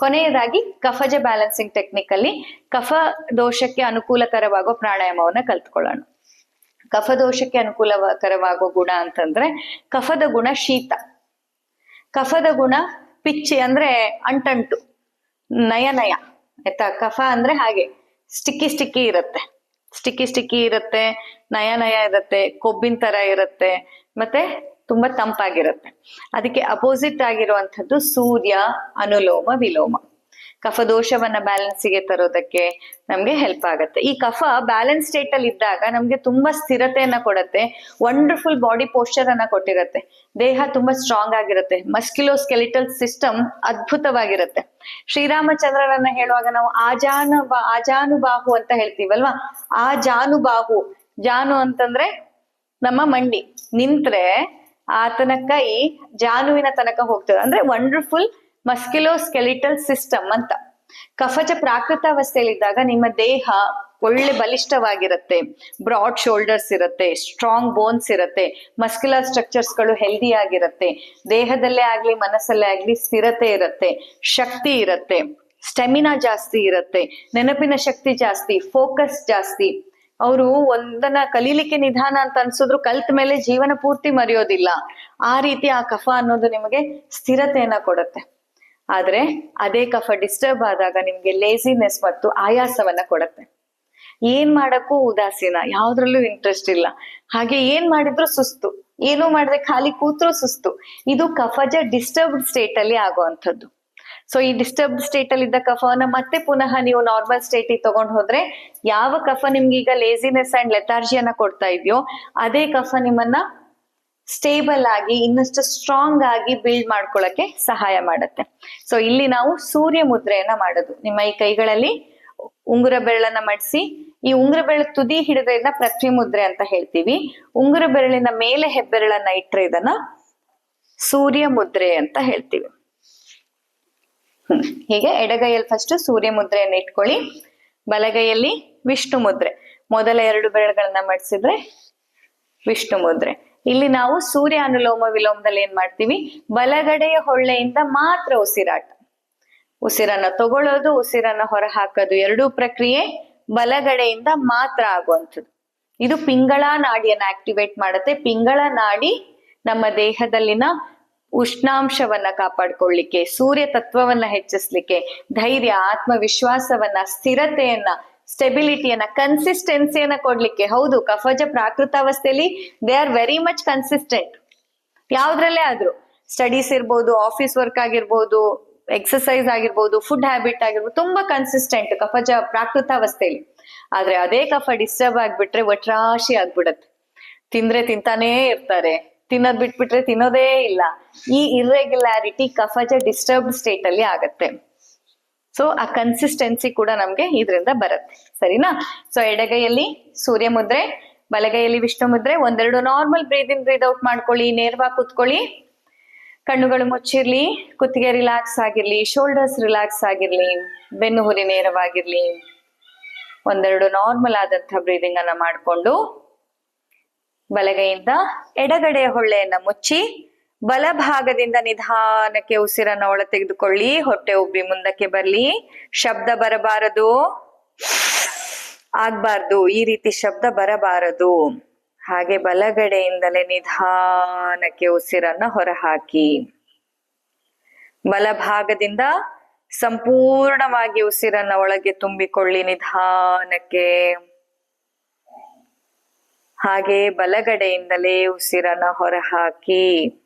ಕೊನೆಯದಾಗಿ ಕಫಜ balancing technique ಅಲ್ಲಿ ಕಫ ದೋಷಕ್ಕೆ ಅನುಕೂಲಕರವಾಗೋ ಪ್ರಾಣಾಯಾಮವನ್ನ ಕಲ್ತ್ಕೊಳ್ಳೋಣ. ಕಫ ದೋಷಕ್ಕೆ ಅನುಕೂಲಕರವಾಗೋ ಗುಣ ಅಂತಂದ್ರೆ ಕಫದ ಗುಣ ಶೀತ. ಕಫದ ಗುಣ ಪಿಚ್ಚಿ ಅಂದ್ರೆ ಅಂಟಂಟು ನಯ ನಯ ಆಯ್ತಾ? ಕಫ ಅಂದ್ರೆ ಹಾಗೆ ಸ್ಟಿಕ್ಕಿ ಸ್ಟಿಕ್ಕಿ ಇರುತ್ತೆ. ಸ್ಟಿಕ್ಕಿ ಸ್ಟಿಕ್ಕಿ ಇರುತ್ತೆ ನಯ ನಯ ಇರುತ್ತೆ, ಕೊಬ್ಬಿನ ತರ ಇರುತ್ತೆ. ಮತ್ತೆ ತುಂಬಾ ತಂಪಾಗಿರುತ್ತೆ. ಅದಕ್ಕೆ ಅಪೋಸಿಟ್ ಆಗಿರುವಂಥದ್ದು ಸೂರ್ಯ, ಅನುಲೋಮ, ವಿಲೋಮ. ಕಫ ದೋಷವನ್ನ ಬ್ಯಾಲೆನ್ಸಿಗೆ ತರೋದಕ್ಕೆ ನಮ್ಗೆ ಹೆಲ್ಪ್ ಆಗುತ್ತೆ. ಈ ಕಫ ಬ್ಯಾಲೆನ್ಸ್ ಸ್ಟೇಟ್ ಅಲ್ಲಿ ಇದ್ದಾಗ ನಮ್ಗೆ ತುಂಬಾ ಸ್ಥಿರತೆಯನ್ನ ಕೊಡುತ್ತೆ ವಂಡರ್ಫುಲ್ ಬಾಡಿ ಪೋಶ್ಚರ್ ಅನ್ನ ಕೊಟ್ಟಿರುತ್ತೆ. ದೇಹ ತುಂಬಾ ಸ್ಟ್ರಾಂಗ್ ಆಗಿರುತ್ತೆ ಮಸ್ಕ್ಯುಲೋ ಸ್ಕೆಲಿಟಲ್ ಸಿಸ್ಟಮ್ ಅದ್ಭುತವಾಗಿರುತ್ತೆ. ಶ್ರೀರಾಮಚಂದ್ರರನ್ನ ಹೇಳುವಾಗ ನಾವು ಆಜಾನು ಆಜಾನುಬಾಹು ಅಂತ ಹೇಳ್ತೀವಲ್ವಾ? ಆ ಜಾನುಬಾಹು ಜಾನು ಅಂತಂದ್ರೆ ನಮ್ಮ ಮಂಡಿ. ನಿಂತ್ರೆ ಆತನ ಕೈ ಜಾನುವಿನ ತನಕ ಹೋಗ್ತದೆ. ಅಂದ್ರೆ ವಂಡರ್ಫುಲ್ ಮಸ್ಕ್ಯುಲೋ ಸ್ಕೆಲಿಟಲ್ ಸಿಸ್ಟಮ್ ಅಂತ. ಕಫಜ ಇದ್ದಾಗ ನಿಮ್ಮ ದೇಹ ಒಳ್ಳೆ ಬಲಿಷ್ಠವಾಗಿರುತ್ತೆ. ಬ್ರಾಡ್ ಶೋಲ್ಡರ್ಸ್ ಇರುತ್ತೆ ಸ್ಟ್ರಾಂಗ್ ಬೋನ್ಸ್ ಇರುತ್ತೆ ಮಸ್ಕ್ಯುಲರ್ ಸ್ಟ್ರಕ್ಚರ್ಸ್ಗಳು ಹೆಲ್ದಿ ಆಗಿರುತ್ತೆ. ದೇಹದಲ್ಲೇ ಆಗ್ಲಿ, ಮನಸ್ಸಲ್ಲೇ ಆಗ್ಲಿ ಸ್ಥಿರತೆ ಇರುತ್ತೆ, ಶಕ್ತಿ ಇರುತ್ತೆ ಸ್ಟೆಮಿನಾ ಜಾಸ್ತಿ ಇರುತ್ತೆ, ನೆನಪಿನ ಶಕ್ತಿ ಜಾಸ್ತಿ ಫೋಕಸ್ ಜಾಸ್ತಿ. ಅವರು ಒಂದನ್ನ ಕಲೀಲಿಕ್ಕೆ ನಿಧಾನ ಅಂತ ಅನ್ಸಿದ್ರು ಕಲ್ತ ಮೇಲೆ ಜೀವನ ಪೂರ್ತಿ ಮರೆಯೋದಿಲ್ಲ. ಆ ರೀತಿ ಆ ಕಫ ಅನ್ನೋದು ನಿಮಗೆ ಸ್ಥಿರತೆಯನ್ನ ಕೊಡುತ್ತೆ. ಆದ್ರೆ ಅದೇ ಕಫ ಡಿಸ್ಟರ್ಬ್ ಆದಾಗ ನಿಮ್ಗೆ ಲೇಸಿನೆಸ್ ಮತ್ತು ಆಯಾಸವನ್ನ ಕೊಡುತ್ತೆ. ಏನ್ ಮಾಡಕ್ಕೂ ಉದಾಸೀನ, ಯಾವ್ದ್ರಲ್ಲೂ ಇಂಟ್ರೆಸ್ಟ್ ಇಲ್ಲ. ಹಾಗೆ ಏನ್ ಮಾಡಿದ್ರು ಸುಸ್ತು. ಏನು ಮಾಡಿದ್ರೆ ಖಾಲಿ ಕೂತ್ರು ಸುಸ್ತು. ಇದು ಕಫಜ ಡಿಸ್ಟರ್ಬ್ಡ್ ಸ್ಟೇಟ್ ಅಲ್ಲಿ ಆಗುವಂಥದ್ದು. ಸೊ ಈ ಡಿಸ್ಟರ್ಬ್ ಸ್ಟೇಟ್ ಅಲ್ಲಿ ಇದ್ದ ಕಫನ ಮತ್ತೆ ಪುನಃ ನೀವು ನಾರ್ಮಲ್ ಸ್ಟೇಟ್ ತಗೊಂಡು ಹೋದ್ರೆ, ಯಾವ ಕಫ ನಿಮ್ಗೆ ಈಗ ಲೇಸಿನೆಸ್ ಅಂಡ್ ಲೆಥಾರ್ಜಿಯನ್ನ ಕೊಡ್ತಾ ಇದೆಯೋ, ಅದೇ ಕಫ ನಿಮ್ಮನ್ನ ಸ್ಟೇಬಲ್ ಆಗಿ, ಇನ್ನಷ್ಟು ಸ್ಟ್ರಾಂಗ್ ಆಗಿ ಬಿಲ್ಡ್ ಮಾಡ್ಕೊಳ್ಳಕ್ಕೆ ಸಹಾಯ ಮಾಡುತ್ತೆ. ಸೊ ಇಲ್ಲಿ ನಾವು ಸೂರ್ಯ ಮುದ್ರೆಯನ್ನ ಮಾಡೋದು. ನಿಮ್ಮ ಈ ಕೈಗಳಲ್ಲಿ ಉಂಗುರ ಬೆರಳನ್ನ ಮಡಿಸಿ, ಈ ಉಂಗುರ ಬೆರಳು ತುದಿ ಹಿಡಿದ್ರಿಂದ ಪೃಥ್ವಿ ಮುದ್ರೆ ಅಂತ ಹೇಳ್ತೀವಿ. ಉಂಗುರ ಬೆರಳಿನ ಮೇಲೆ ಹೆಬ್ಬೆರಳನ್ನ ಇಟ್ಟರೆ ಇದನ್ನ ಸೂರ್ಯ ಮುದ್ರೆ ಅಂತ ಹೇಳ್ತೀವಿ. ಹೀಗೆ ಎಡಗೈಯಲ್ಲಿ ಫಸ್ಟ್ ಸೂರ್ಯ ಮುದ್ರೆಯನ್ನು ಇಟ್ಕೊಳ್ಳಿ, ಬಲಗೈಯಲ್ಲಿ ವಿಷ್ಣು ಮುದ್ರೆ ಮೊದಲ ಎರಡು ಬೆರಳುಗಳನ್ನ ಮಡಿಸಿದ್ರೆ ವಿಷ್ಣು ಮುದ್ರೆ ಇಲ್ಲಿ ನಾವು ಸೂರ್ಯ ಅನುಲೋಮ ವಿಲೋಮದಲ್ಲಿ ಏನ್ ಮಾಡ್ತೀವಿ? ಬಲಗಡೆಯ ಹೊಳ್ಳೆಯಿಂದ ಮಾತ್ರ ಉಸಿರಾಟ. ಉಸಿರನ್ನ ತಗೊಳ್ಳೋದು, ಉಸಿರನ್ನ ಹೊರ ಹಾಕೋದು ಎರಡೂ ಪ್ರಕ್ರಿಯೆ ಬಲಗಡೆಯಿಂದ ಮಾತ್ರ ಆಗುವಂಥದ್ದು. ಇದು ಪಿಂಗಳ ನಾಡಿಯನ್ನು ಆಕ್ಟಿವೇಟ್ ಮಾಡುತ್ತೆ. ಪಿಂಗಳ ನಾಡಿ ನಮ್ಮ ದೇಹದಲ್ಲಿನ ಉಷ್ಣಾಂಶವನ್ನ ಕಾಪಾಡ್ಕೊಳ್ಳಿಕ್ಕೆ, ಸೂರ್ಯ ತತ್ವವನ್ನ ಹೆಚ್ಚಿಸ್ಲಿಕ್ಕೆ, ಧೈರ್ಯ, ಆತ್ಮವಿಶ್ವಾಸವನ್ನ, ಸ್ಥಿರತೆಯನ್ನ ಸ್ಟೆಬಿಲಿಟಿಯನ್ನ ಕನ್ಸಿಸ್ಟೆನ್ಸಿಯನ್ನ ಕೊಡ್ಲಿಕ್ಕೆ. ಹೌದು, ಕಫಜ ಪ್ರಾಕೃತಾವಸ್ಥೆಯಲ್ಲಿ they are very much consistent ಯಾವ್ದ್ರಲ್ಲೇ ಆದ್ರೂ. ಸ್ಟಡೀಸ್ ಇರ್ಬೋದು ಆಫೀಸ್ ವರ್ಕ್ ಆಗಿರ್ಬೋದು ಎಕ್ಸಸೈಸ್ ಆಗಿರ್ಬೋದು ಫುಡ್ ಹ್ಯಾಬಿಟ್ ಆಗಿರ್ಬೋದು, ತುಂಬಾ ಕನ್ಸಿಸ್ಟೆಂಟ್ ಕಫಜ ಪ್ರಾಕೃತಾವಸ್ಥೆಯಲ್ಲಿ ಆದ್ರೆ ಅದೇ ಕಫ ಡಿಸ್ಟರ್ಬ್ ಆಗ್ಬಿಟ್ರೆ ಒಟ್ರಾಶಿ ಆಗ್ಬಿಡತ್ತೆ. ತಿಂದ್ರೆ ತಿಂತಾನೇ ಇರ್ತಾರೆ. ತಿನ್ನೋದ್ ಬಿಟ್ಬಿಟ್ರೆ ತಿನ್ನೋದೇ ಇಲ್ಲ. ಈ ಇರ್ರೆಗ್ಯುಲಾರಿಟಿ ಕಫಜ ಡಿಸ್ಟರ್ಬ್ ಸ್ಟೇಟ್ ಅಲ್ಲಿ ಆಗತ್ತೆ. ಸೊ ಆ ಕನ್ಸಿಸ್ಟೆನ್ಸಿ ಕೂಡ ನಮ್ಗೆ ಇದರಿಂದ ಬರುತ್ತೆ. ಸರಿನಾ? ಸೊ ಎಡಗೈಯಲ್ಲಿ ಸೂರ್ಯ ಮುದ್ರೆ, ಬಲಗೈಯಲ್ಲಿ ವಿಷ್ಣು ಮುದ್ರೆ, ಒಂದೆರಡು ನಾರ್ಮಲ್ ಬ್ರೀದಿಂಗ್ ಬ್ರೀದ್ ಔಟ್ ಮಾಡ್ಕೊಳ್ಳಿ, ನೇರವಾಗಿ ಕೂತ್ಕೊಳ್ಳಿ. ಕಣ್ಣುಗಳು ಮುಚ್ಚಿರ್ಲಿ, ಕುತ್ತಿಗೆ ರಿಲ್ಯಾಕ್ಸ್ ಆಗಿರ್ಲಿ ಶೋಲ್ಡರ್ಸ್ ರಿಲ್ಯಾಕ್ಸ್ ಆಗಿರ್ಲಿ, ಬೆನ್ನು ಹುರಿ ನೇರವಾಗಿರ್ಲಿ. ಒಂದೆರಡು ನಾರ್ಮಲ್ ಆದಂತ ಬ್ರೀದಿಂಗ್ ಅನ್ನ ಮಾಡಿಕೊಂಡು ಬಲಗೈಯಿಂದ ಎಡಗಡೆಯ ಹೊಳ್ಳೆಯನ್ನ ಮುಚ್ಚಿ ಬಲಭಾಗದಿಂದ ನಿಧಾನಕ್ಕೆ ಉಸಿರನ್ನ ಒಳ ತೆಗೆದುಕೊಳ್ಳಿ, ಹೊಟ್ಟೆ ಉಬ್ಬಿ ಮುಂದಕ್ಕೆ ಬರ್ಲಿ. ಶಬ್ದ ಬರಬಾರದು. ಆಗ್ಬಾರ್ದು. ಈ ರೀತಿ ಶಬ್ದ ಬರಬಾರದು. ಹಾಗೆ ಬಲಗಡೆಯಿಂದಲೇ ನಿಧಾನಕ್ಕೆ ಉಸಿರನ್ನ ಹೊರಹಾಕಿ. ಬಲಭಾಗದಿಂದ ಸಂಪೂರ್ಣವಾಗಿ ಉಸಿರನ್ನ ಒಳಗೆ ತುಂಬಿಕೊಳ್ಳಿ, ನಿಧಾನಕ್ಕೆ. ಹಾಗೆ ಬಲಗಡೆಯಿಂದಲೇ ಉಸಿರನ್ನ ಹೊರಹಾಕಿ.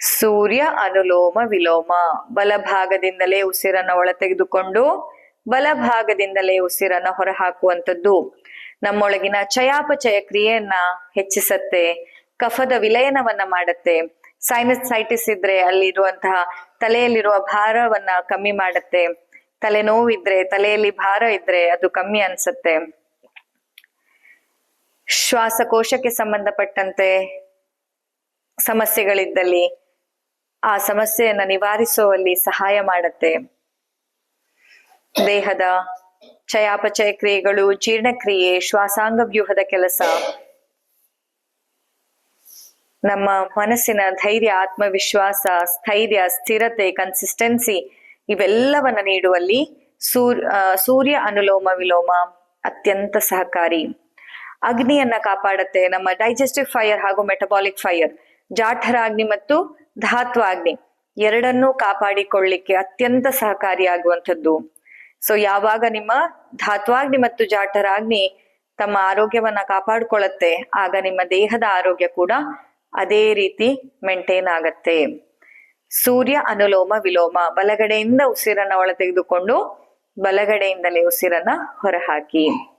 ಸೂರ್ಯ ಅನುಲೋಮ ವಿಲೋಮ. ಬಲಭಾಗದಿಂದಲೇ ಉಸಿರನ್ನ ಒಳ ತೆಗೆದುಕೊಂಡು ಬಲಭಾಗದಿಂದಲೇ ಉಸಿರನ್ನ ಹೊರಹಾಕುವಂಥದ್ದು. ನಮ್ಮೊಳಗಿನ ಚಯಾಪಚಯ ಕ್ರಿಯೆಯನ್ನ ಹೆಚ್ಚಿಸತ್ತೆ, ಕಫದ ವಿಲಯನವನ್ನ ಮಾಡತ್ತೆ. ಸೈನಸೈಟಿಸ್ ಇದ್ರೆ ಅಲ್ಲಿರುವಂತಹ ತಲೆಯಲ್ಲಿರುವ ಭಾರವನ್ನ ಕಮ್ಮಿ ಮಾಡತ್ತೆ. ತಲೆನೋವಿದ್ರೆ, ತಲೆಯಲ್ಲಿ ಭಾರ ಇದ್ರೆ ಅದು ಕಮ್ಮಿ ಅನ್ಸತ್ತೆ. ಶ್ವಾಸಕೋಶಕ್ಕೆ ಸಂಬಂಧಪಟ್ಟಂತೆ ಸಮಸ್ಯೆಗಳಿದ್ದಲ್ಲಿ ಆ ಸಮಸ್ಯೆಯನ್ನ ನಿವಾರಿಸುವಲ್ಲಿ ಸಹಾಯ ಮಾಡುತ್ತೆ. ದೇಹದ ಚಯಾಪಚಯ ಕ್ರಿಯೆಗಳು, ಜೀರ್ಣಕ್ರಿಯೆ, ಶ್ವಾಸಾಂಗ ವ್ಯೂಹದ ಕೆಲಸ, ನಮ್ಮ ಮನಸ್ಸಿನ ಧೈರ್ಯ, ಆತ್ಮವಿಶ್ವಾಸ, ಸ್ಥೈರ್ಯ, ಸ್ಥಿರತೆ ಕನ್ಸಿಸ್ಟೆನ್ಸಿ ಇವೆಲ್ಲವನ್ನ ನೀಡುವಲ್ಲಿ ಸೂರ್ ಸೂರ್ಯ ಅನುಲೋಮ ವಿಲೋಮ ಅತ್ಯಂತ ಸಹಕಾರಿ. ಅಗ್ನಿಯನ್ನ ಕಾಪಾಡುತ್ತೆ, ನಮ್ಮ ಡೈಜೆಸ್ಟಿವ್ ಫೈರ್ ಹಾಗೂ ಮೆಟಬಾಲಿಕ್ ಫೈರ್ ಜಾಠರಾಗ್ನಿ ಮತ್ತು ಧಾತ್ವಾಗ್ನಿ ಎರಡನ್ನೂ ಕಾಪಾಡಿಕೊಳ್ಳಿಕ್ಕೆ ಅತ್ಯಂತ ಸಹಕಾರಿಯಾಗುವಂಥದ್ದು. ಸೊ ಯಾವಾಗ ನಿಮ್ಮ ಧಾತ್ವಾಗ್ನಿ ಮತ್ತು ಜಾಠರಾಗ್ನಿ ತಮ್ಮ ಆರೋಗ್ಯವನ್ನ ಕಾಪಾಡಿಕೊಳ್ಳುತ್ತೆ, ಆಗ ನಿಮ್ಮ ದೇಹದ ಆರೋಗ್ಯ ಕೂಡ ಅದೇ ರೀತಿ ಮೇಂಟೈನ್ ಆಗತ್ತೆ. ಸೂರ್ಯ ಅನುಲೋಮ ವಿಲೋಮ, ಬಲಗಡೆಯಿಂದ ಉಸಿರನ್ನ ಒಳ ತೆಗೆದುಕೊಂಡು ಬಲಗಡೆಯಿಂದಲೇ ಉಸಿರನ್ನ ಹೊರಹಾಕಿ.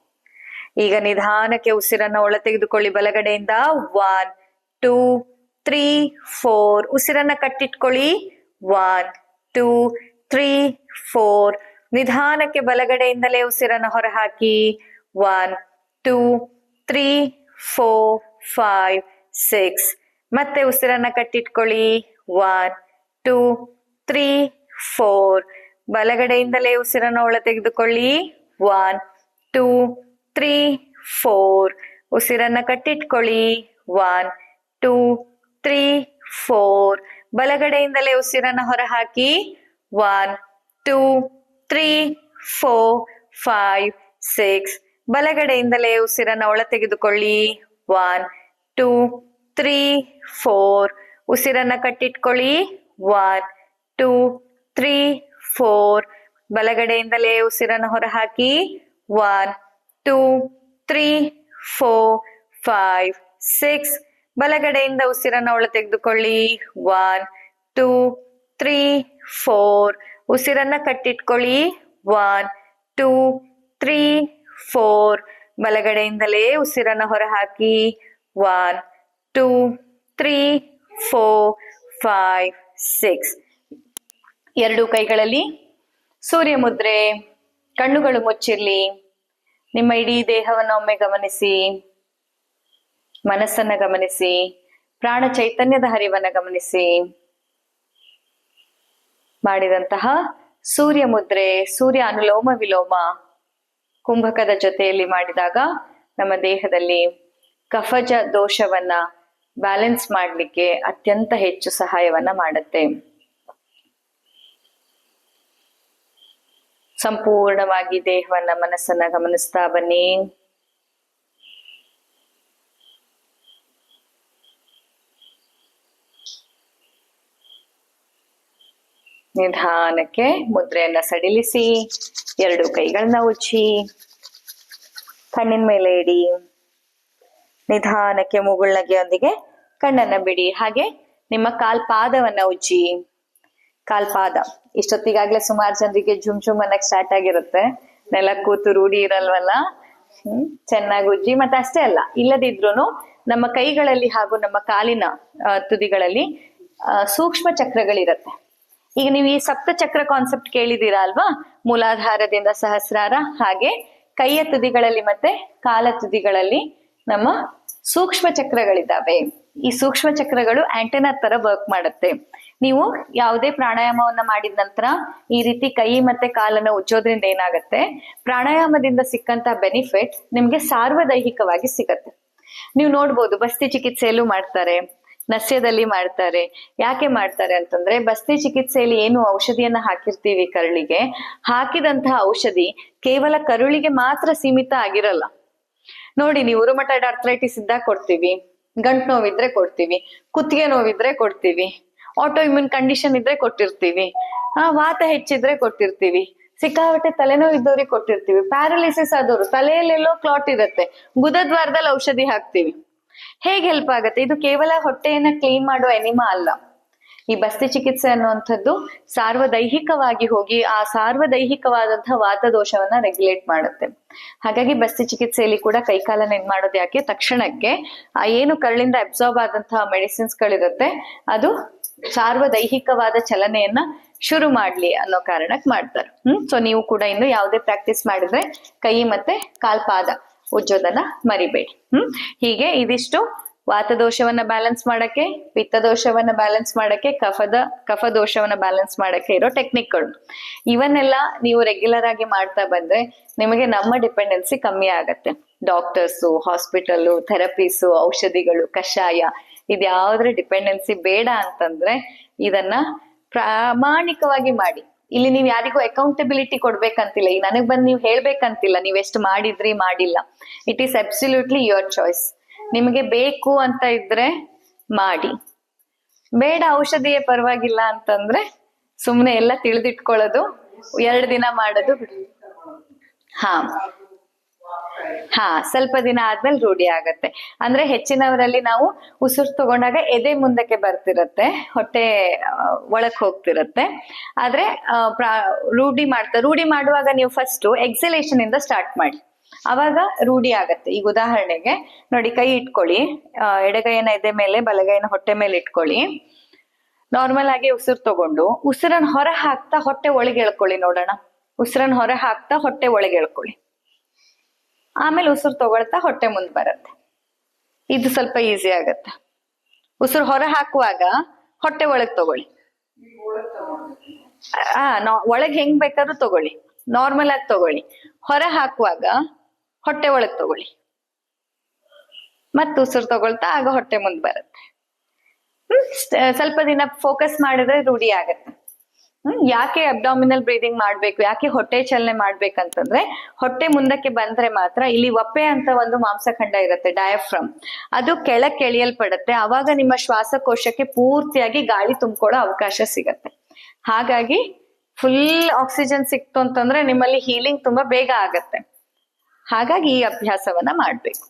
ಈಗ ನಿಧಾನಕ್ಕೆ ಉಸಿರನ್ನ ಒಳ ತೆಗೆದುಕೊಳ್ಳಿ ಬಲಗಡೆಯಿಂದ. ಒನ್ ಟೂ ತ್ರೀ ಫೋರ್ ಉಸಿರನ್ನ ಕಟ್ಟಿಟ್ಕೊಳ್ಳಿ. ಒನ್ ಟೂ ತ್ರೀ ಫೋರ್ ನಿಧಾನಕ್ಕೆ ಬಲಗಡೆಯಿಂದಲೇ ಉಸಿರನ್ನ ಹೊರಹಾಕಿ. One two three four five six ಮತ್ತೆ ಉಸಿರನ್ನ ಕಟ್ಟಿಟ್ಕೊಳ್ಳಿ. ಒನ್ ಟೂ ತ್ರೀ ಫೋರ್ ಬಲಗಡೆಯಿಂದಲೇ ಉಸಿರನ್ನ ಒಳ ತೆಗೆದುಕೊಳ್ಳಿ. ಒನ್ ಟೂ ತ್ರೀ ಫೋರ್ ಉಸಿರನ್ನ ಕಟ್ಟಿಟ್ಕೊಳ್ಳಿ. ಒನ್ ಟೂ ತ್ರೀ ಫೋರ್ ಬಲಗಡೆಯಿಂದಲೇ ಉಸಿರನ್ನ ಹೊರಹಾಕಿ. One two three four five six ಬಲಗಡೆಯಿಂದಲೇ ಉಸಿರನ್ನ ಒಳ ತೆಗೆದುಕೊಳ್ಳಿ. ಒನ್ ಟೂ ತ್ರೀ ಫೋರ್ ಉಸಿರನ್ನ ಕಟ್ಟಿಟ್ಕೊಳ್ಳಿ. ಒನ್ ಟೂ ತ್ರೀ ಫೋರ್ ಬಲಗಡೆಯಿಂದಲೇ ಉಸಿರನ್ನ ಹೊರಹಾಕಿ. One two, three, four, five, six. ಬಲಗಡೆಯಿಂದ ಉಸಿರನ್ನ ಒಳ ತೆಗೆದುಕೊಳ್ಳಿ. One, two, three, four. ಉಸಿರನ್ನ ಕಟ್ಟಿಟ್ಕೊಳ್ಳಿ. One, two, three, four. ಬಲಗಡೆಯಿಂದಲೇ ಉಸಿರನ್ನ ಹೊರಹಾಕಿ. One, two, three, four, five, six. ಎರಡು ಕೈಗಳಲ್ಲಿ ಸೂರ್ಯ ಮುದ್ರೆ ಕಣ್ಣುಗಳು ಮುಚ್ಚಿರ್ಲಿ. ನಿಮ್ಮ ಇಡೀ ದೇಹವನ್ನು ಒಮ್ಮೆ ಗಮನಿಸಿ, ಮನಸ್ಸನ್ನ ಗಮನಿಸಿ, ಪ್ರಾಣ ಚೈತನ್ಯದ ಹರಿವನ್ನ ಗಮನಿಸಿ. ಮಾಡಿದಂತಹ ಸೂರ್ಯ ಮುದ್ರೆ, ಸೂರ್ಯ ಅನುಲೋಮ ವಿಲೋಮ ಕುಂಭಕದ ಜೊತೆಯಲ್ಲಿ ಮಾಡಿದಾಗ ನಮ್ಮ ದೇಹದಲ್ಲಿ ಕಫಜ ದೋಷವನ್ನ ಬ್ಯಾಲೆನ್ಸ್ ಮಾಡಲಿಕ್ಕೆ ಅತ್ಯಂತ ಹೆಚ್ಚು ಸಹಾಯವನ್ನ ಮಾಡುತ್ತೆ. ಸಂಪೂರ್ಣವಾಗಿ ದೇಹವನ್ನ ಮನಸ್ಸನ್ನ ಗಮನಿಸ್ತಾ ಬನ್ನಿ. ನಿಧಾನಕ್ಕೆ ಮುದ್ರೆಯನ್ನ ಸಡಿಲಿಸಿ, ಎರಡು ಕೈಗಳನ್ನ ಉಚ್ಚಿ, ಕಣ್ಣಿನ ಮೇಲೆ ಇಡಿ. ನಿಧಾನಕ್ಕೆ ಮುಗುಳ್ನಗೆಯೊಂದಿಗೆ ಕಣ್ಣನ್ನ ಬಿಡಿ. ಹಾಗೆ ನಿಮ್ಮ ಕಾಲ್ಪಾದವನ್ನ ಉಜ್ಜಿ. ಕಾಲ್ಪಾದ ಇಷ್ಟೊತ್ತಿಗಾಗ್ಲೇ ಸುಮಾರು ಜನರಿಗೆ ಜುಮ್ ಜುಮ್ ಅನ್ನಕ್ ಸ್ಟಾರ್ಟ್ ಆಗಿರುತ್ತೆ. ನೆಲ ಕೂತು ರೂಢಿ ಇರಲ್ವಲ್ಲ? ಹ್ಮ್, ಚೆನ್ನಾಗಿ ಉಜ್ಜಿ, ಮತ್ತೆ ಅಷ್ಟೇ ಅಲ್ಲ ಇಲ್ಲದಿದ್ರು ನಮ್ಮ ಕೈಗಳಲ್ಲಿ ಹಾಗೂ ನಮ್ಮ ಕಾಲಿನ ತುದಿಗಳಲ್ಲಿ ಸೂಕ್ಷ್ಮ ಚಕ್ರಗಳಿರತ್ತೆ. ಈಗ ನೀವು ಈ ಸಪ್ತ ಚಕ್ರ ಕಾನ್ಸೆಪ್ಟ್ ಕೇಳಿದೀರಾ ಅಲ್ವಾ? ಮೂಲಾಧಾರದಿಂದ ಸಹಸ್ರಾರ, ಹಾಗೆ ಕೈಯ ತುದಿಗಳಲ್ಲಿ ಮತ್ತೆ ಕಾಲ ತುದಿಗಳಲ್ಲಿ ನಮ್ಮ ಸೂಕ್ಷ್ಮ ಚಕ್ರಗಳಿದ್ದಾವೆ. ಈ ಸೂಕ್ಷ್ಮ ಚಕ್ರಗಳು ಆಂಟೆನಾ ತರ ವರ್ಕ್ ಮಾಡುತ್ತೆ. ನೀವು ಯಾವುದೇ ಪ್ರಾಣಾಯಾಮವನ್ನ ಮಾಡಿದ ನಂತರ ಈ ರೀತಿ ಕೈ ಮತ್ತೆ ಕಾಲನ್ನ ಉಜ್ಜೋದ್ರಿಂದ ಏನಾಗುತ್ತೆ? ಪ್ರಾಣಾಯಾಮದಿಂದ ಸಿಕ್ಕಂತ ಬೆನಿಫಿಟ್ ನಿಮ್ಗೆ ಸಾರ್ವದೈಹಿಕವಾಗಿ ಸಿಗತ್ತೆ. ನೀವು ನೋಡ್ಬೋದು, ಬಸ್ತಿ ಚಿಕಿತ್ಸೆಯಲ್ಲೂ ಮಾಡ್ತಾರೆ, ನಸ್ಯದಲ್ಲಿ ಮಾಡ್ತಾರೆ. ಯಾಕೆ ಮಾಡ್ತಾರೆ ಅಂತಂದ್ರೆ, ಬಸ್ತಿ ಚಿಕಿತ್ಸೆಯಲ್ಲಿ ಏನು ಔಷಧಿಯನ್ನ ಹಾಕಿರ್ತೀವಿ ಕರುಳಿಗೆ? ಹಾಕಿದಂತಹ ಔಷಧಿ ಕೇವಲ ಕರುಳಿಗೆ ಮಾತ್ರ ಸೀಮಿತ ಆಗಿರಲ್ಲ. ನೋಡಿ, ನೀವು ರುಮಟೈಡ್ ಆರ್ಥ್ರೈಟಿಸ್ ಇದ್ದಾಗ ಕೊಡ್ತೀವಿ, ಗಂಟು ನೋವಿದ್ರೆ ಕೊಡ್ತೀವಿ, ಕುತ್ತಿಗೆ ನೋವಿದ್ರೆ ಕೊಡ್ತೀವಿ. ಆಟೋ ಇಮ್ಯೂನ್ ಕಂಡೀಷನ್ ಇದ್ರೆ ಕೊಟ್ಟಿರ್ತೀವಿ. ಆ, ವಾತ ಹೆಚ್ಚಿದ್ರೆ ಕೊಟ್ಟಿರ್ತೀವಿ. ಸಿಕ್ಕಾಪಟ್ಟೆ ತಲೆನೋವು ಇದ್ದವ್ರಿಗೆ ಕೊಟ್ಟಿರ್ತೀವಿ. ಪ್ಯಾರಾಲಿಸಿಸ್ ಆದವರು, ತಲೆಯಲ್ಲೆಲ್ಲೋ ಕ್ಲಾಟ್ ಇರುತ್ತೆ. ಗುದದ್ವಾರದಲ್ಲಿ ಔಷಧಿ ಹಾಕ್ತಿವಿ. ಹೇಗೆ ಹೆಲ್ಪ್ ಆಗುತ್ತೆ? ಇದು ಕೇವಲ ಹೊಟ್ಟೆಯನ್ನ ಕ್ಲೀನ್ ಮಾಡೋ ಎನಿಮಾ ಅಲ್ಲ. ಈ ಬಸ್ತಿ ಚಿಕಿತ್ಸೆ ಅನ್ನುವಂಥದ್ದು ಸಾರ್ವದೈಹಿಕವಾಗಿ ಹೋಗಿ ಆ ಸಾರ್ವದೈಹಿಕವಾದಂತಹ ವಾತದೋಷವನ್ನ ರೆಗ್ಯುಲೇಟ್ ಮಾಡುತ್ತೆ. ಹಾಗಾಗಿ ಬಸ್ತಿ ಚಿಕಿತ್ಸೆಯಲ್ಲಿ ಕೂಡ ಕೈಕಾಲನ್ನ ಏನ್ ಮಾಡೋದು ಯಾಕೆ? ತಕ್ಷಣಕ್ಕೆ ಆ ಏನು ಕರಳಿಂದ ಅಬ್ಸಾರ್ಬ್ ಆದಂತಹ ಮೆಡಿಸಿನ್ಸ್ ಗಳಿರುತ್ತೆ, ಅದು ಸಾರ್ವದೈಹಿಕವಾದ ಚಲನೆಯನ್ನ ಶುರು ಮಾಡ್ಲಿ ಅನ್ನೋ ಕಾರಣಕ್ಕೆ ಮಾಡ್ತಾರೆ. ಹ್ಮ್? ಸೊ ನೀವು ಕೂಡ ಇನ್ನು ಯಾವುದೇ ಪ್ರಾಕ್ಟೀಸ್ ಮಾಡಿದ್ರೆ ಕೈ ಮತ್ತೆ ಕಾಲ್ಪಾದ ಉಜ್ಜೋದನ್ನ ಮರಿಬೇಡಿ. ಹ್ಮ್? ಹೀಗೆ ಇದಿಷ್ಟು ವಾತದೋಷವನ್ನ ಬ್ಯಾಲೆನ್ಸ್ ಮಾಡಕ್ಕೆ, ಪಿತ್ತದೋಷವನ್ನ ಬ್ಯಾಲೆನ್ಸ್ ಮಾಡಕ್ಕೆ, ಕಫದ ಕಫ ದೋಷವನ್ನ ಬ್ಯಾಲೆನ್ಸ್ ಮಾಡಕ್ಕೆ ಇರೋ ಟೆಕ್ನಿಕ್ಗಳು ಇವನ್ನೆಲ್ಲ ನೀವು ರೆಗ್ಯುಲರ್ ಆಗಿ ಮಾಡ್ತಾ ಬಂದ್ರೆ ನಿಮಗೆ ನಮ್ಮ ಡಿಪೆಂಡೆನ್ಸಿ ಕಮ್ಮಿ ಆಗತ್ತೆ. ಡಾಕ್ಟರ್ಸು ಹಾಸ್ಪಿಟಲ್ ಥೆರಪೀಸು ಔಷಧಿಗಳು, ಕಷಾಯ, ಇದ್ಯಾವ್ದ್ರ ಡಿಪೆಂಡೆನ್ಸಿ ಬೇಡ ಅಂತಂದ್ರೆ ಇದನ್ನ ಪ್ರಾಮಾಣಿಕವಾಗಿ ಮಾಡಿ. ಇಲ್ಲಿ ನೀವು ಯಾರಿಗೂ ಅಕೌಂಟಬಿಲಿಟಿ ಕೊಡ್ಬೇಕಂತಿಲ್ಲ. ಈ ನನಗ್ ಬಂದ್ ನೀವು ಹೇಳ್ಬೇಕಂತಿಲ್ಲ. ನೀವ್ ಎಷ್ಟು ಮಾಡಿದ್ರಿ, ಮಾಡಿಲ್ಲ. It is absolutely your choice ನಿಮಗೆ ಬೇಕು ಅಂತ ಇದ್ರೆ ಮಾಡಿ. ಬೇಡ ಔಷಧಿಯೇ ಪರವಾಗಿಲ್ಲ ಅಂತಂದ್ರೆ ಸುಮ್ನೆ ಎಲ್ಲ ತಿಳಿದಿಟ್ಕೊಳ್ಳೋದು, ಎರಡು ದಿನ ಮಾಡೋದು. ಹಾ. ಹಾ, ಸ್ವಲ್ಪ ದಿನ ಆದ್ಮೇಲೆ ರೂಢಿ ಆಗತ್ತೆ. ಅಂದ್ರೆ ಹೆಚ್ಚಿನವರಲ್ಲಿ ನಾವು ಉಸಿರು ತಗೊಂಡಾಗ ಎದೆ ಮುಂದಕ್ಕೆ ಬರ್ತಿರತ್ತೆ, ಹೊಟ್ಟೆ ಒಳಕ್ ಹೋಗ್ತಿರತ್ತೆ. ಆದ್ರೆ ರೂಢಿ ಮಾಡ್ತಾ, ರೂಢಿ ಮಾಡುವಾಗ ನೀವು ಫಸ್ಟ್ ಎಕ್ಸಲೇಷನ್ ಇಂದ ಸ್ಟಾರ್ಟ್ ಮಾಡಿ. ಅವಾಗ ರೂಢಿ ಆಗತ್ತೆ. ಈಗ ಉದಾಹರಣೆಗೆ ನೋಡಿ ಕೈ ಇಟ್ಕೊಳ್ಳಿ. ಎಡಗೈನ ಎದೆ ಮೇಲೆ ಬಲಗೈನ ಹೊಟ್ಟೆ ಮೇಲೆ ಇಟ್ಕೊಳ್ಳಿ. ನಾರ್ಮಲ್ ಆಗಿ ಉಸಿರು ತಗೊಂಡು ಉಸಿರನ್ನ ಹೊರ ಹಾಕ್ತಾ ಹೊಟ್ಟೆ ಒಳಗೆ ಎಳ್ಕೊಳ್ಳಿ ನೋಡೋಣ. ಉಸಿರನ್ನ ಹೊರ ಹಾಕ್ತಾ ಹೊಟ್ಟೆ ಒಳಗೆ ಎಳ್ಕೊಳ್ಳಿ. ಆಮೇಲೆ ಉಸಿರು ತಗೊಳ್ತಾ ಹೊಟ್ಟೆ ಮುಂದೆ ಬರುತ್ತೆ. ಇದು ಸ್ವಲ್ಪ ಈಸಿ ಆಗತ್ತೆ. ಉಸಿರು ಹೊರ ಹಾಕುವಾಗ ಹೊಟ್ಟೆ ಒಳಗೆ ತಗೊಳ್ಳಿ. ಆ ಒಳಗ್ ಹೆಂಗ್ ಬೇಕಾದ್ರೂ ತಗೊಳ್ಳಿ. ನಾರ್ಮಲ್ ಆಗಿ ತಗೊಳ್ಳಿ. ಹೊರ ಹಾಕುವಾಗ ಹೊಟ್ಟೆ ಒಳಗ್ ತಗೊಳ್ಳಿ. ಮತ್ತೆ ಉಸಿರು ತಗೊಳ್ತಾ ಆಗ ಹೊಟ್ಟೆ ಮುಂದೆ ಬರುತ್ತೆ. ಹ್ಮ್ ಸ್ವಲ್ಪ ದಿನ ಫೋಕಸ್ ಮಾಡಿದ್ರೆ ರೂಢಿ ಆಗತ್ತೆ. ಯಾಕೆ ಅಬ್ಡಾಮಿನಲ್ ಬ್ರೀದಿಂಗ್ ಮಾಡ್ಬೇಕು, ಯಾಕೆ ಹೊಟ್ಟೆ ಚಲನೆ ಮಾಡ್ಬೇಕಂತಂದ್ರೆ ಹೊಟ್ಟೆ ಮುಂದಕ್ಕೆ ಬಂದ್ರೆ ಮಾತ್ರ ಇಲ್ಲಿ ಒಪ್ಪೆ ಅಂತ ಒಂದು ಮಾಂಸಖಂಡ ಇರುತ್ತೆ ಡಯಾಫ್ರಮ್ ಅದು ಕೆಳಕ್ಕೆ ಎಳೆಯಲ್ಪಡುತ್ತೆ ಅವಾಗ ನಿಮ್ಮ ಶ್ವಾಸಕೋಶಕ್ಕೆ ಪೂರ್ತಿಯಾಗಿ ಗಾಳಿ ತುಂಬಿಕೊಳ್ಳೋ ಅವಕಾಶ ಸಿಗತ್ತೆ. ಹಾಗಾಗಿ ಫುಲ್ ಆಕ್ಸಿಜನ್ ಸಿಕ್ತು ಅಂತಂದ್ರೆ ನಿಮ್ಮಲ್ಲಿ ಹೀಲಿಂಗ್ ತುಂಬಾ ಬೇಗ ಆಗತ್ತೆ. ಹಾಗಾಗಿ ಈ ಅಭ್ಯಾಸವನ್ನ ಮಾಡ್ಬೇಕು.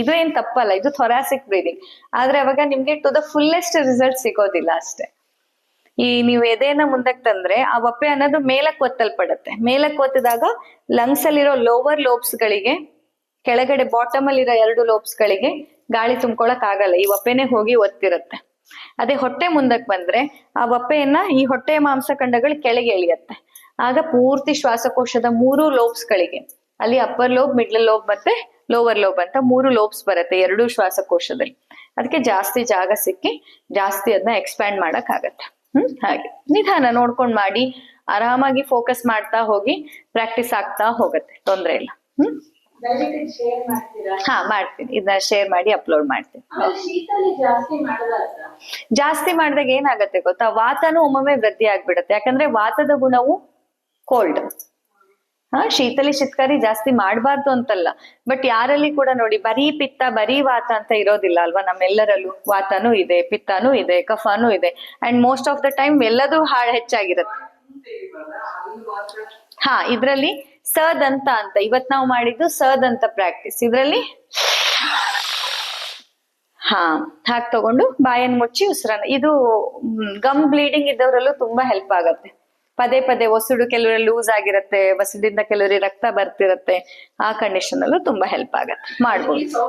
ಇದು ಏನ್ ತಪ್ಪಲ್ಲ, ಇದು ಥೊರಾಸಿಕ್ ಬ್ರೀದಿಂಗ್ ಆದ್ರೆ ಅವಾಗ ನಿಮ್ಗೆ ಟು ದ ಫುಲ್ಲೆಸ್ಟ್ ರಿಸಲ್ಟ್ ಸಿಗೋದಿಲ್ಲ ಅಷ್ಟೇ. ಈ ನೀವು ಎದೆಯನ್ನ ಮುಂದಕ್ಕೆ ತಂದ್ರೆ ಆ ಒಪ್ಪೆ ಅನ್ನೋದು ಮೇಲಕ್ಕೆ ಒತ್ತಲ್ಪಡುತ್ತೆ ಮೇಲಕ್ಕೆ ಒತ್ತಿದಾಗ ಲಂಗ್ಸ್ ಅಲ್ಲಿರೋ ಲೋವರ್ ಲೋಬ್ಸ್ ಗಳಿಗೆ ಕೆಳಗಡೆ ಬಾಟಮ್ ಅಲ್ಲಿರೋ ಎರಡು ಲೋಬ್ಸ್ ಗಳಿಗೆ ಗಾಳಿ ತುಂಬ್ಕೊಳಕ್ ಆಗಲ್ಲ ಈ ಒಪ್ಪೆನೆ ಹೋಗಿ ಒತ್ತಿರುತ್ತೆ. ಅದೇ ಹೊಟ್ಟೆ ಮುಂದಕ್ಕೆ ಬಂದ್ರೆ ಆ ಒಪ್ಪೆಯನ್ನ ಈ ಹೊಟ್ಟೆ ಮಾಂಸಖಂಡಗಳು ಕೆಳಗೆ ಎಳಿಯತ್ತೆ. ಆಗ ಪೂರ್ತಿ ಶ್ವಾಸಕೋಶದ ಮೂರು ಲೋಬ್ಸ್ ಗಳಿಗೆ ಅಲ್ಲಿ ಅಪ್ಪರ್ ಲೋಬ್ ಮಿಡ್ಲ್ ಲೋಬ್ ಮತ್ತೆ ಲೋವರ್ ಲೋಬ್ ಅಂತ ಮೂರು ಲೋಬ್ಸ್ ಬರುತ್ತೆ ಎರಡು ಶ್ವಾಸಕೋಶದಲ್ಲಿ. ಅದಕ್ಕೆ ಜಾಸ್ತಿ ಜಾಗ ಸಿಕ್ಕಿ ಜಾಸ್ತಿ ಅದನ್ನ ಎಕ್ಸ್ಪ್ಯಾಂಡ್ ಮಾಡಕ್ ಆಗತ್ತೆ ಹ್ಮ್? ಹಾಗೆ. ನಿಧಾನ ನೋಡ್ಕೊಂಡ್ ಮಾಡಿ, ಆರಾಮಾಗಿ ಫೋಕಸ್ ಮಾಡ್ತಾ ಹೋಗಿ ಪ್ರಾಕ್ಟೀಸ್ ಆಗ್ತಾ ಹೋಗತ್ತೆ. ತೊಂದ್ರೆ ಇಲ್ಲ. ಹ್ಮ್? ಹಾ, ಮಾಡ್ತೀನಿ. ಇದನ್ನ ಶೇರ್ ಮಾಡಿ ಅಪ್ಲೋಡ್ ಮಾಡ್ತೀನಿ. ಜಾಸ್ತಿ ಮಾಡಿದಾಗ ಏನಾಗತ್ತೆ ಗೊತ್ತಾ? ವಾತನು ಒಮ್ಮೊಮ್ಮೆ ವೃದ್ಧಿ ಆಗ್ಬಿಡತ್ತೆ. ಯಾಕಂದ್ರೆ ವಾತದ ಗುಣವು ಕೋಲ್ಡ್ ಹಾ, ಶೀತಲಿ ಶಿತ್ಕಾರಿ ಜಾಸ್ತಿ ಮಾಡಬಾರ್ದು ಅಂತಲ್ಲ. ಬಟ್ ಯಾರಲ್ಲಿ ಕೂಡ ನೋಡಿ, ಬರೀ ಪಿತ್ತ, ಬರೀ ವಾತ ಅಂತ ಇರೋದಿಲ್ಲ ಅಲ್ವಾ? ನಮ್ಮೆಲ್ಲರಲ್ಲೂ ವಾತನೂ ಇದೆ, ಪಿತ್ತನೂ ಇದೆ, ಕಫಾನೂ ಇದೆ. And most of the time ಎಲ್ಲದೂ ಹಾಳ್ ಹೆಚ್ಚಾಗಿರುತ್ತೆ. ಹಾ, ಇದ್ರಲ್ಲಿ ಸದಂತ ಅಂತ, ಇವತ್ ನಾವು ಮಾಡಿದ್ದು ಸದಂತ ಪ್ರಾಕ್ಟೀಸ್ ಇದ್ರಲ್ಲಿ ಹಾ ಹಾಗೆ ತಗೊಂಡು ಬಾಯನ್ ಮುಚ್ಚಿ ಉಸಿರನ್ನ, ಇದು ಗಮ್ ಬ್ಲೀಡಿಂಗ್ ಇದ್ದವರಲ್ಲೂ ತುಂಬಾ ಹೆಲ್ಪ್ ಆಗತ್ತೆ. ಪದೇ ಪದೇ ಒಸುಡು ಕೆಲವರು ಲೂಸ್ ಆಗಿರುತ್ತೆ ಒಸಡಿಂದ ಕೆಲವರಿಗೆ ರಕ್ತ ಬರ್ತಿರತ್ತೆ, ಆ ಕಂಡೀಷನ್ ಅಲ್ಲೂ ತುಂಬಾ ಹೆಲ್ಪ್ ಆಗತ್ತೆ. ಮಾಡ್ಬೋದು.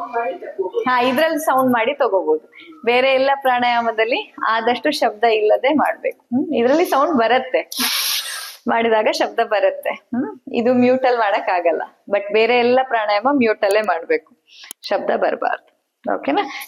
ಹಾ, ಇದ್ರಲ್ಲಿ ಸೌಂಡ್ ಮಾಡಿ ತಗೋಬಹುದು ಬೇರೆ ಎಲ್ಲ ಪ್ರಾಣಾಯಾಮದಲ್ಲಿ ಆದಷ್ಟು ಶಬ್ದ ಇಲ್ಲದೆ ಮಾಡ್ಬೇಕು. ಇದ್ರಲ್ಲಿ ಸೌಂಡ್ ಬರುತ್ತೆ. ಮಾಡಿದಾಗ ಶಬ್ದ ಬರುತ್ತೆ. ಹ್ಮ್, ಇದು ಮ್ಯೂಟ್ ಅಲ್ಲಿ ಮಾಡಕ್ ಆಗಲ್ಲ ಬಟ್ ಬೇರೆ ಎಲ್ಲ ಪ್ರಾಣಾಯಾಮ ಮ್ಯೂಟ್ ಅಲ್ಲೇ ಮಾಡ್ಬೇಕು. ಶಬ್ದ ಬರಬಾರ್ದು. ಓಕೆನಾ